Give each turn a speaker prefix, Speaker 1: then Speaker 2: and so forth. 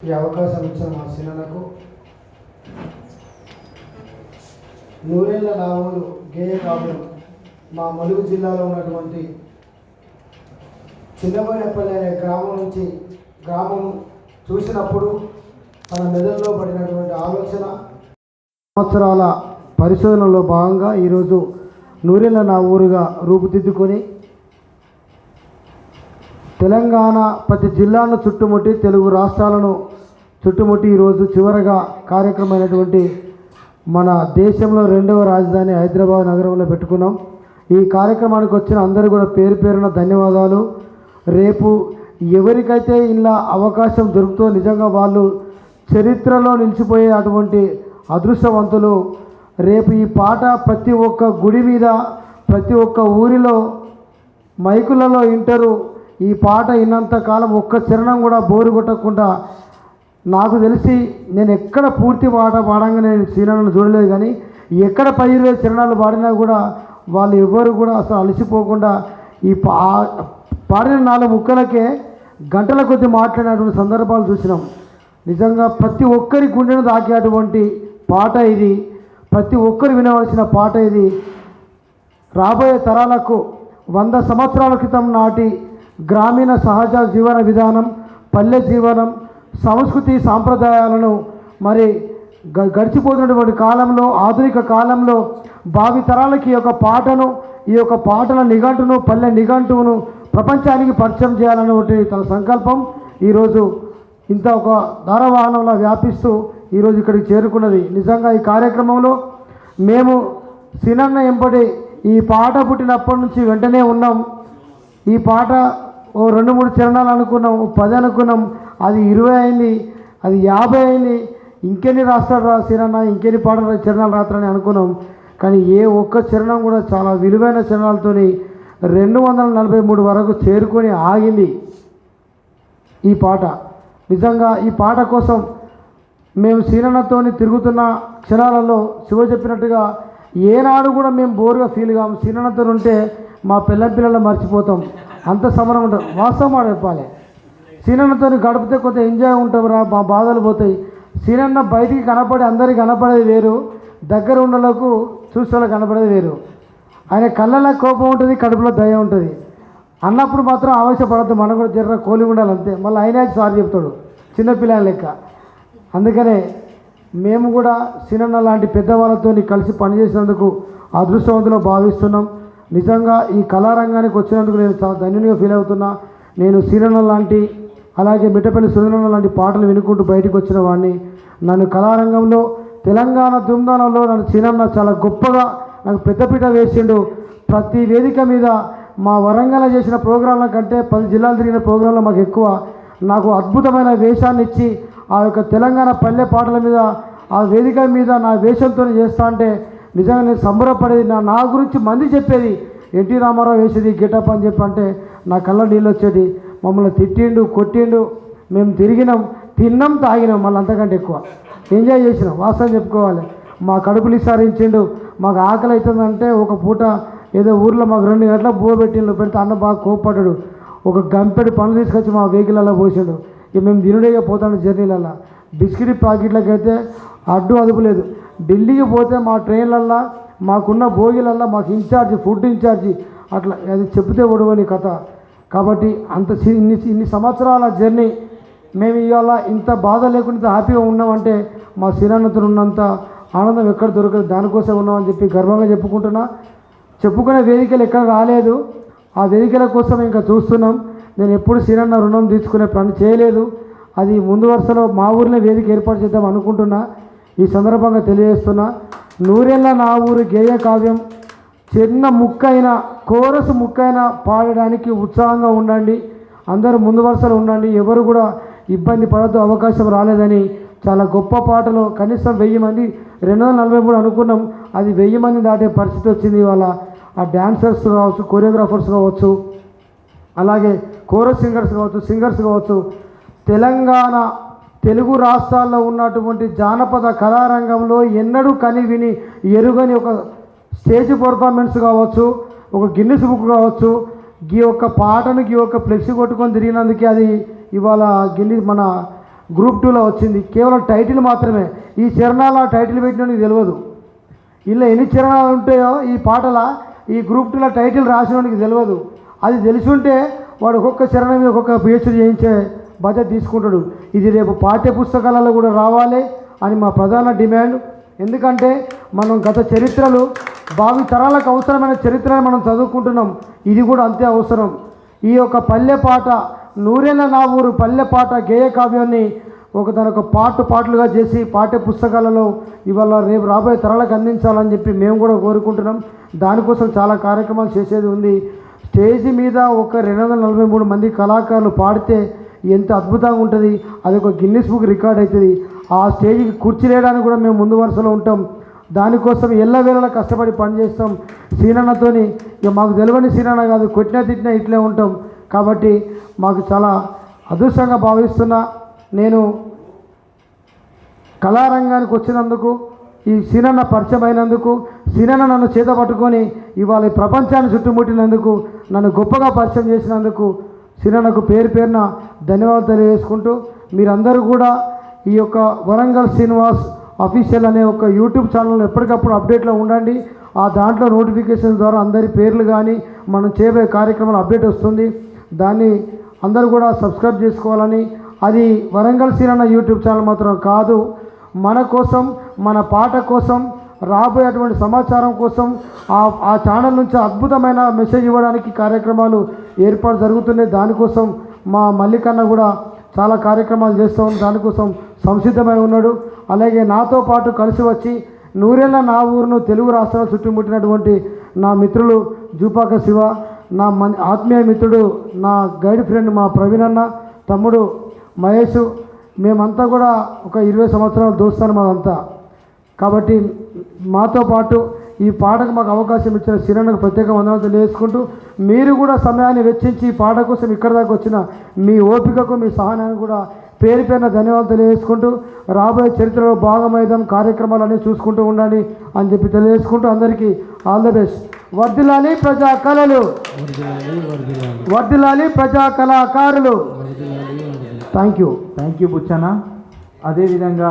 Speaker 1: ఈ అవకాశం ఇచ్చిన మా సినలకు నూరేళ్ళ నా ఊరు గేయ కావ్యం మా ములుగు జిల్లాలో ఉన్నటువంటి చిన్నబోయినపల్లి అనే గ్రామం నుంచి గ్రామం చూసినప్పుడు తన మెదడులో పడినటువంటి ఆలోచన సంవత్సరాల పరిశోధనలో భాగంగా ఈరోజు నూరేళ్ళ నా ఊరుగా రూపుదిద్దుకొని తెలంగాణ ప్రతి జిల్లాను చుట్టుముట్టి తెలుగు రాష్ట్రాలను చుట్టుముట్టి ఈరోజు చివరగా కార్యక్రమమైనటువంటి మన దేశంలో రెండవ రాజధాని హైదరాబాద్ నగరంలో పెట్టుకున్నాం. ఈ కార్యక్రమానికి వచ్చిన అందరూ కూడా పేరు పేరున ధన్యవాదాలు. రేపు ఎవరికైతే ఇలా అవకాశం దొరుకుతో నిజంగా వాళ్ళు చరిత్రలో నిలిచిపోయే అటువంటి అదృష్టవంతులు రేపు ఈ పాట ప్రతి ఒక్క గుడి మీద ప్రతి ఒక్క ఊరిలో మైకులలో వింటారు. ఈ పాట విన్నంత కాలం ఒక్క చరణం కూడా బోరు కొట్టకుండా నాకు తెలిసి నేను ఎక్కడ పూర్తి పాట పాడంగా నేను సీనాలను చూడలేదు కానీ ఎక్కడ పది ఇరవై చరణాలు పాడినా కూడా వాళ్ళు ఎవ్వరు కూడా అసలు అలసిపోకుండా ఈ పా పాడిన నాలుగు ముక్కలకే గంటల కొద్ది మాట్లాడినటువంటి సందర్భాలు చూసినాం. నిజంగా ప్రతి ఒక్కరి గుండెను దాకేటువంటి పాట ఇది. ప్రతి ఒక్కరు వినవలసిన పాట ఇది. రాబోయే తరాలకు వంద సంవత్సరాల క్రితం నాటి గ్రామీణ సహజ జీవన విధానం పల్లె జీవనం సంస్కృతి సాంప్రదాయాలను మరి గ- గడిచిపోతున్నటువంటి కాలంలో ఆధునిక కాలంలో భావితరాలకి ఈ యొక్క పాటను ఈ యొక్క పాటల నిఘంటును పల్లె నిఘంటువును ప్రపంచానికి పరిచయం చేయాలనేటువంటి తన సంకల్పం ఈరోజు ఇంత ఒక ధారావాహనంలో వ్యాపిస్తూ ఈరోజు ఇక్కడికి చేరుకున్నది. నిజంగా ఈ కార్యక్రమంలో మేము సినన్న ఎంపటి ఈ పాట పుట్టినప్పటి నుంచి వెంటనే ఉన్నాం. ఈ పాట ఓ రెండు మూడు చరణాలు అనుకున్నాం ఓ పది అనుకున్నాం అది ఇరవై అయింది అది యాభై అయింది ఇంకెన్ని రాస్తాడు రా సిరన్న ఇంకెన్ని పాటలు చరణాలు రాత్రని అనుకున్నాం. కానీ ఏ ఒక్క చరణం కూడా చాలా విలువైన చరణాలతోని రెండు వందల నలభై మూడు వరకు చేరుకొని ఆగింది ఈ పాట. నిజంగా ఈ పాట కోసం మేము సీనన్నతోని తిరుగుతున్న క్షణాలలో శివ చెప్పినట్టుగా ఏనాడు కూడా మేము బోరుగా ఫీల్ కాము. సీనన్నతో ఉంటే మా పిల్ల పిల్లలు మర్చిపోతాం. అంత సమరం ఉంటుంది. వాస్తవం మాట చెప్పాలి. సీనన్నతో గడిపితే కొంత ఎంజాయ్ ఉంటావురా మా బాధలు పోతాయి. సీనన్న బయటికి కనపడి అందరికి కనపడేది వేరు. దగ్గర ఉండలకు చూసేలా కనపడేది వేరు. ఆయన కళ్ళలో కోపం ఉంటుంది కడుపులో దయ ఉంటుంది. అన్నప్పుడు మాత్రం ఆవేశపడద్దు మనం కూడా జర్ర కోలి ఉండాలి అంతే. మళ్ళీ అయినా సార్ చెప్తాడు చిన్నపిల్లల లెక్క. అందుకనే మేము కూడా సినన్న లాంటి పెద్దవాళ్ళతో కలిసి పనిచేసినందుకు అదృష్టవంతులు భావిస్తున్నాం. నిజంగా ఈ కళారంగానికి వచ్చినందుకు నేను చాలా ధన్యునిగా ఫీల్ అవుతున్నా. నేను సినన్న లాంటి అలాగే మిట్టపల్లి సురేంద్రన్న లాంటి పాటలు వినుకుంటూ బయటకు వచ్చిన వాడిని నన్ను కళారంగంలో తెలంగాణ దుమ్దానంలో నన్ను చిన్న చాలా గొప్పగా నాకు పెద్దపీట వేసిండు. ప్రతి వేదిక మీద మా వరంగల్ చేసిన ప్రోగ్రాంల కంటే పది జిల్లాలు తిరిగిన ప్రోగ్రాంలో మాకు ఎక్కువ. నాకు అద్భుతమైన వేషాన్ని ఇచ్చి ఆ యొక్క తెలంగాణ పల్లె పాటల మీద ఆ వేదిక మీద నా వేషంతో చేస్తా అంటే నిజంగా నేను సంబరపడేది నా నా గురించి మంది చెప్పేది. ఎన్టీ రామారావు వేసేది గెటప్ అని చెప్పి అంటే నా కళ్ళ నీళ్ళు వచ్చేది. మమ్మల్ని తిట్టిండు కొట్టిండు. మేము తిరిగినాం తిన్నాం తాగినాం మళ్ళీ అంతకంటే ఎక్కువ. ఎంజాయ్ చేసినాం వాస్తవం చెప్పుకోవాలి. మా కడుపులు ఇసారించిండు మాకు ఆకలి అవుతుందంటే ఒక పూట ఏదో ఊర్లో మాకు రెండు గంటల బువ్వ పెట్టిండు పెడితే అన్న బాగా కోప్పడ్డాడు. ఒక గంపెడు పనులు తీసుకొచ్చి మా వెహికల్లో పోసిండు. ఇక మేము దినుడేగా పోతాడు జర్నీలలో బిస్కెట్ ప్యాకెట్లకి అయితే అడ్డు అదుపు లేదు. ఢిల్లీకి పోతే మా ట్రైన్లల్లో మాకున్న భోగిలల్లో మాకు ఇన్ఛార్జి ఫుడ్ ఇన్ఛార్జి అట్లా అది చెప్తే ఒడవని కథ. కాబట్టి అంత సి- ఇన్ని ఇన్ని సంవత్సరాల జర్నీ మేము ఇవాళ ఇంత బాధ లేకుండా ఇంత హ్యాపీగా ఉన్నామంటే మా శ్రీరాన్నతో ఉన్నంత ఆనందం ఎక్కడ దొరకదు. దానికోసం ఉన్నామని చెప్పి గర్వంగా చెప్పుకుంటున్నా. చెప్పుకునే వేదికలు ఎక్కడ రాలేదు. ఆ వేదికల కోసం ఇంకా చూస్తున్నాం. నేను ఎప్పుడు శ్రీరన్న రుణం తీసుకునే పని చేయలేదు. అది ముందు వరుసలో మా ఊర్లో వేదిక ఏర్పాటు చేద్దాం అనుకుంటున్నా. ఈ సందర్భంగా తెలియజేస్తున్నా నూరెళ్ళ నా ఊరు గేయ కావ్యం చిన్న ముక్కైన కోరసు ముక్కైన పాడడానికి ఉత్సాహంగా ఉండండి. అందరూ ముందు వరుసలో ఉండండి. ఎవరు కూడా ఇబ్బంది పడద్దు అవకాశం రాలేదని చాలా గొప్ప పాటలు కనీసం వెయ్యి మంది రెండు వందల నలభై మూడు అనుకున్నాం. అది వెయ్యి మంది దాటే పరిస్థితి వచ్చింది ఇవాళ. ఆ డ్యాన్సర్స్ కావచ్చు కొరియోగ్రాఫర్స్ కావచ్చు అలాగే కోరస్ సింగర్స్ కావచ్చు సింగర్స్ కావచ్చు తెలంగాణ తెలుగు రాష్ట్రాల్లో ఉన్నటువంటి జానపద కళారంగంలో ఎన్నడూ కని విని ఎరుగని ఒక స్టేజ్ పర్ఫార్మెన్స్ కావచ్చు ఒక గిన్నెస్ బుక్ కావచ్చు ఈ యొక్క పాటను ఈ యొక్క ఫ్లెక్సీ కొట్టుకొని తిరిగినందుకే అది ఇవాళ గిన్ని మన గ్రూప్ టూలో వచ్చింది. కేవలం టైటిల్ మాత్రమే. ఈ చరణాల టైటిల్ పెట్టినోనికి తెలియదు. ఇలా ఎన్ని చరణాలు ఉంటాయో ఈ పాటల ఈ గ్రూప్ టూలో టైటిల్ రాసినోనికి తెలియదు. అది తెలిసి ఉంటే వాడు ఒక్కొక్క చరణం మీద ఒక్కొక్క పిహెచ్డి చేయించే బాధ్యత తీసుకుంటాడు. ఇది రేపు పాఠ్య పుస్తకాలలో కూడా రావాలి అని మా ప్రధాన డిమాండ్. ఎందుకంటే మనం గత చరిత్రలు భావి తరాలకు అవసరమైన చరిత్రను మనం చదువుకుంటున్నాం. ఇది కూడా అంతే అవసరం. ఈ యొక్క పల్లె పాట నూరేళ్ళ నా ఊరు పల్లె పాట గేయ కావ్యాన్ని ఒక తన ఒక పాటు పాటలుగా చేసి పాఠ్య పుస్తకాలలో ఇవాళ రేపు రాబోయే తరాలకు అందించాలని చెప్పి మేము కూడా కోరుకుంటున్నాం. దానికోసం చాలా కార్యక్రమాలు చేసేది ఉంది. స్టేజి మీద ఒక రెండు వందల నలభై మూడు మంది కళాకారులు పాడితే ఎంత అద్భుతంగా ఉంటుంది. అది ఒక గిన్నిస్ బుక్ రికార్డ్ అవుతుంది ఆ స్టేజ్కి కూర్చిలేయడానికి కూడా మేము ముందు వరుసలో ఉంటాం. దానికోసం ఎల్లవేళలా కష్టపడి పనిచేస్తాం. సీనన్నతోని ఇక మాకు తెలియని సీనన్న కాదు కొట్టినా తిట్టినా ఇట్లే ఉంటాం. కాబట్టి మాకు చాలా అదృష్టంగా భావిస్తున్నా నేను కళారంగానికి వచ్చినందుకు ఈ సీనన్న పరిచయం అయినందుకు సీనన్న నన్ను చేత పట్టుకొని ఇవాళ ఈ ప్రపంచాన్ని చుట్టుముట్టినందుకు నన్ను గొప్పగా పరిచయం చేసినందుకు సీనన్నకు పేరు పేరున ధన్యవాదాలు తెలియజేసుకుంటూ మీరందరూ కూడా ఈ యొక్క వరంగల్ శ్రీనివాస్ అఫీషియల్ అనే ఒక యూట్యూబ్ ఛానల్ ఎప్పటికప్పుడు అప్డేట్లో ఉండండి. ఆ దాంట్లో నోటిఫికేషన్ ద్వారా అందరి పేర్లు కానీ మనం చేయబోయే కార్యక్రమాలు అప్డేట్ వస్తుంది. దాన్ని అందరూ కూడా సబ్స్క్రైబ్ చేసుకోవాలని. అది వరంగల్ సీనన్న యూట్యూబ్ ఛానల్ మాత్రం కాదు. మన కోసం మన పాట కోసం రాబోయేటువంటి సమాచారం కోసం ఆ ఆ ఛానల్ నుంచి అద్భుతమైన మెసేజ్ ఇవ్వడానికి కార్యక్రమాలు ఏర్పాటు జరుగుతున్నాయి. దానికోసం మా మల్లికన్న కూడా చాలా కార్యక్రమాలు చేస్తూ దానికోసం సంసిద్ధమై ఉన్నాడు. అలాగే నాతో పాటు కలిసి వచ్చి నూరేళ్ళ నా ఊరును తెలుగు రాష్ట్రాలు చుట్టుముట్టినటువంటి నా మిత్రులు జూపాక శివ నా మన ఆత్మీయ మిత్రుడు నా గైడ్ ఫ్రెండ్ మా ప్రవీణ్ అన్న తమ్ముడు మహేష్. మేమంతా కూడా ఒక ఇరవై సంవత్సరాలు దోస్తాను మాదంతా. కాబట్టి మాతో పాటు ఈ పాటకు మాకు అవకాశం ఇచ్చిన సిరణకు ప్రత్యేక వందనాలు తెలియజేసుకుంటూ మీరు కూడా సమయాన్ని వెచ్చించి ఈ పాట కోసం ఇక్కడ దాకా వచ్చిన మీ ఓపికకు మీ సహనానికి కూడా పేరు పేరున ధన్యవాదాలు తెలియజేసుకుంటూ రాబోయే చరిత్రలో భాగమైదాం కార్యక్రమాలన్నీ చూసుకుంటూ ఉండండి అని చెప్పి తెలియజేసుకుంటూ అందరికీ ఆల్ ద బెస్ట్. వర్దిలాలి ప్రజా కళలు. వర్దిలాలి ప్రజా కళాకారులు. Thank you
Speaker 2: thank you Buchanna. అదేవిధంగా